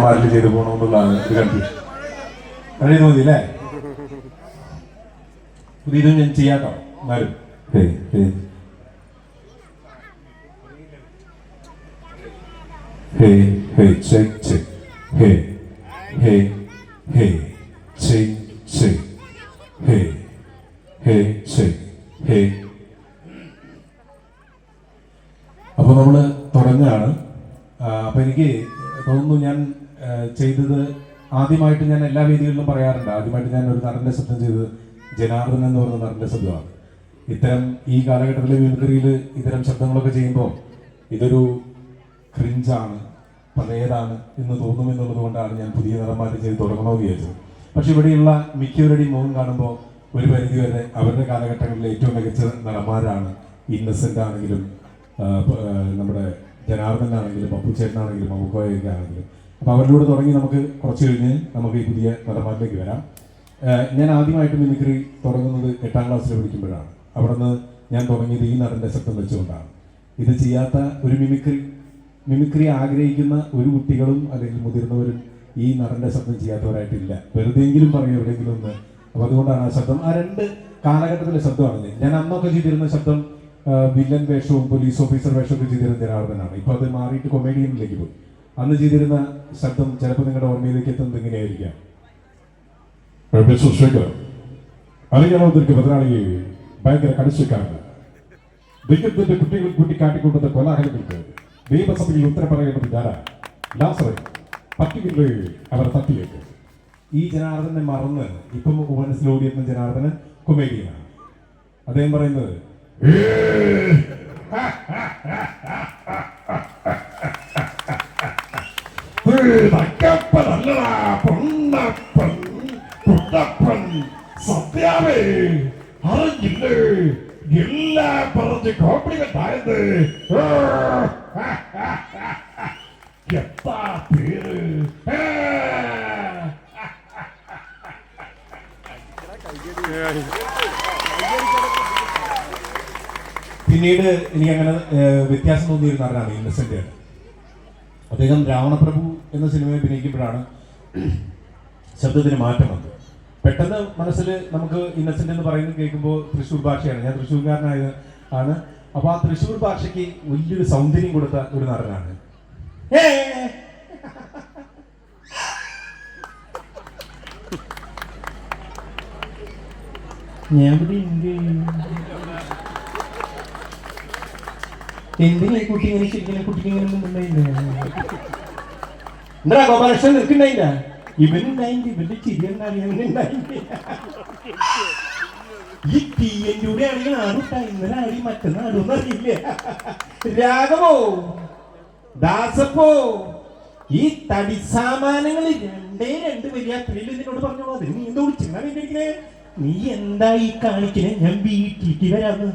മാറ്റി ചെയ്തു പോകണമെന്നുള്ളതാണ് ഒരു കൺഫ്യൂഷൻ അങ്ങനെ തോന്നി അല്ലേ പുതിയതും ഞാൻ ചെയ്യാട്ടോ എന്നാലും. അപ്പൊ നമ്മൾ തുടങ്ങാണ് അപ്പൊ എനിക്ക് തോന്നുന്നു ഞാൻ ചെയ്തത് ആദ്യമായിട്ട് ഞാൻ എല്ലാ വേദികളിലും പറയാറുണ്ട്. ആദ്യമായിട്ട് ഞാൻ ഒരു നടന്റെ ശബ്ദം ചെയ്തത് ജനാർദ്ദൻ എന്ന് പറയുന്ന നടന്റെ ശബ്ദമാണ്. ഇത്തരം ഈ കാലഘട്ടത്തിലെ മിമിക്രിയിൽ ഇത്തരം ശബ്ദങ്ങളൊക്കെ ചെയ്യുമ്പോൾ ഇതൊരു ക്രിഞ്ചാണ് പഴയതാണ് എന്ന് തോന്നുമെന്നുള്ളത് കൊണ്ടാണ് ഞാൻ പുതിയ നിറമാറ്റം ചെയ്ത് തുടങ്ങണമെന്ന് വിചാരിച്ചത്. പക്ഷെ ഇവിടെയുള്ള മിക്കവരുടെയും മുഖം കാണുമ്പോൾ ഒരു പരിധിവരെ അവരുടെ കാലഘട്ടങ്ങളിലെ ഏറ്റവും മികച്ച നടന്മാരാണ് ഇന്നസെന്റ് ആണെങ്കിലും നമ്മുടെ പ- ആണെങ്കിലും ജനാർദ്ദനാണെങ്കിലും പപ്പുച്ചേട്ടനാണെങ്കിലും ആണെങ്കിലും. അപ്പോൾ അവരിലൂടെ തുടങ്ങി നമുക്ക് കുറച്ച് കഴിഞ്ഞ് നമുക്ക് ഈ പുതിയ നടന്മാരിലേക്ക് വരാം. ഞാൻ ആദ്യമായിട്ട് മിമിക്രി തുടങ്ങുന്നത് എട്ടാം ക്ലാസ്സിൽ പഠിക്കുമ്പോഴാണ്. അവിടുന്ന് ഞാൻ തുടങ്ങിയത് ഈ നടന്റെ ശബ്ദം വെച്ചുകൊണ്ടാണ്. ഇത് ചെയ്യാത്ത ഒരു മിമിക്രി മിമിക്രി ആഗ്രഹിക്കുന്ന ഒരു കുട്ടികളും അല്ലെങ്കിൽ മുതിർന്നവരും ഈ നടന്റെ ശബ്ദം ചെയ്യാത്തവരായിട്ടില്ല. വെറുതെയെങ്കിലും പറയും എവിടെയെങ്കിലും ഒന്ന്. അപ്പൊ അതുകൊണ്ടാണ് ആ ശബ്ദം. ആ രണ്ട് കാലഘട്ടത്തിലെ ശബ്ദമാണ് ഞാൻ അന്നൊക്കെ ചെയ്തിരുന്ന ശബ്ദം വില്ലൻ വേഷവും പോലീസ് ഓഫീസർ വേഷവും ചെയ്തിരുന്ന തന്നെയാണ് ഇപ്പൊ അത് മാറിയിട്ട് കൊമേഡിയനിലേക്ക് പോയി. അന്ന് ചെയ്തിരുന്ന ശബ്ദം ചിലപ്പോൾ നിങ്ങളുടെ ഓർമ്മയിലേക്ക് എത്തുന്നത് ഇങ്ങനെയായിരിക്കാം. അറിയാമോ ഇതിற்கு ബദലാളിയെ ഭയങ്കര കടിച്ചക്കാരന് ദൈവത്തിന്റെ കുട്ടികൾ കൂട്ടിക്കാട്ടിക്കൊണ്ടത് കൊലാഹലങ്ങൾക്ക് നിയമസഭയിൽ ഉത്തരം പറയേണ്ടത് ഞാനാ ലാസറെ പറ്റില്ലേ അവർ തട്ടിലേക്ക് ഈ ജനാർദ്ദനെ മറന്ന് ഇപ്പം മനസ്സിലോടിയെത്തുന്ന ജനാർദ്ദനൻ കൊമേഡിയനാണ്. അദ്ദേഹം പറയുന്നത് പിന്നീട് എനിക്ക് അങ്ങനെ വ്യത്യാസം തോന്നിയിരുന്നു അറിയാം ഇന്നസെന്റ് ആണ് അദ്ദേഹം രാവണപ്രഭു എന്ന സിനിമയെ അഭിനയിക്കുമ്പോഴാണ് ശബ്ദത്തിന് മാറ്റം വന്നത്. പെട്ടെന്ന് മനസ്സിൽ നമുക്ക് ഇന്നസെന്റ് എന്ന് പറയുന്നത് കേൾക്കുമ്പോൾ തൃശ്ശൂർ ഭാഷയാണ്. ഞാൻ തൃശ്ശൂർക്കാരനായ ആണ്. അപ്പോൾ ആ തൃശ്ശൂർ ഭാഷയ്ക്ക് വലിയൊരു സൗന്ദര്യം കൊടുത്ത ഒരു നടനാണ്! ഞാൻ ഇവിടെ എന്തിനാ ഈ കുട്ടി ഇങ്ങനെ ശരിക്കും കുട്ടിക്ക് ഇങ്ങനെ എന്താ ഗോപാലകൃഷ്ണൻ നിൽക്കുന്നുണ്ടായില്ല ഇവനുണ്ടായില്ല ഇവന്റെ ചിരി എന്താണ് ഇവനുണ്ടായില്ല ഈ തീയന്റെ കൂടെ ആണെങ്കിൽ ഇന്നലെ ആടി മറ്റന്നാടൊന്നും അറിയില്ല? രാഘവോ ദാസപ്പോ ഈ തടി സാമാനങ്ങൾ രണ്ടേ രണ്ട് വലിയ അത്രയും നിന്നോട് പറഞ്ഞോളൂ. അതിന് നീ എന്തോ വിളിച്ചിരുന്നാ നീ എന്താ ഈ കാണിക്കണേ? ഞാൻ വീട്ടിലേക്ക് ശ്രീദേവി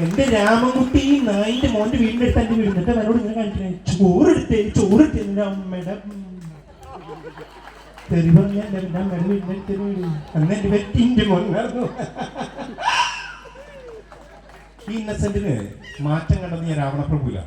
എന്റെ രാമൻകുട്ടി നായിന്റെ മോന്റെ വീടിന്റെ അടുത്ത് എന്റെ വീടിന്റെ അവനോട് ഇങ്ങനെ കാണിക്കണേ ചോറെടുത്തേ ചോറെടുത്തേ എന്റെ അമ്മയുടെ അന്ന് എന്റെ വെറ്റിന്റെ മോനായിരുന്നു ഇന്നസെന്റിന് മാറ്റം കണ്ടത് ഞാൻ രാവണപ്രഭുല